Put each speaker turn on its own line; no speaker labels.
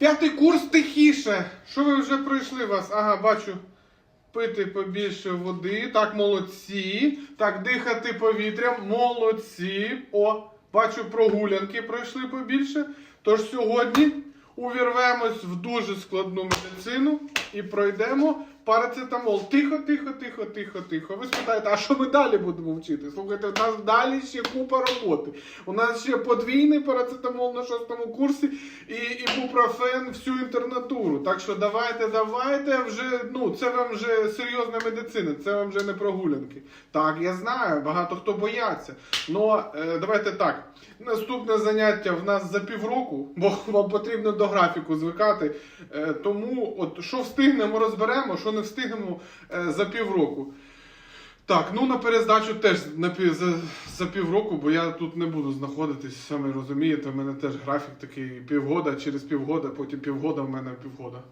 П'ятий курс тихіше. Що ви вже пройшли вас? Ага, бачу. Пити побільше води. Так, молодці. Так, дихати повітрям. Молодці. О, бачу, прогулянки пройшли побільше. Тож сьогодні увірвемось в дуже складну медицину і пройдемо парацетамол. Тихо, тихо, тихо, тихо, тихо. Ви спитаєте, а що ми далі будемо вчити? Слухайте, у нас далі ще купа роботи. У нас ще подвійний парацетамол на шостому курсі і ібупрофен всю інтернатуру. Так що давайте, давайте вже. Ну, це вам вже серйозна медицина, це вам вже не прогулянки. Так, я знаю, багато хто бояться. Ну, давайте так. Наступне заняття в нас за півроку, бо вам потрібно до графіку звикати. Е, тому, от що встигнемо, розберемо, що не встигнемо е, за півроку. Так, ну на перездачу теж на пів, за, за півроку, бо я тут не буду знаходитись, самі розумієте, в мене теж графік такий півгода, через півгода, потім півгода в мене півгода.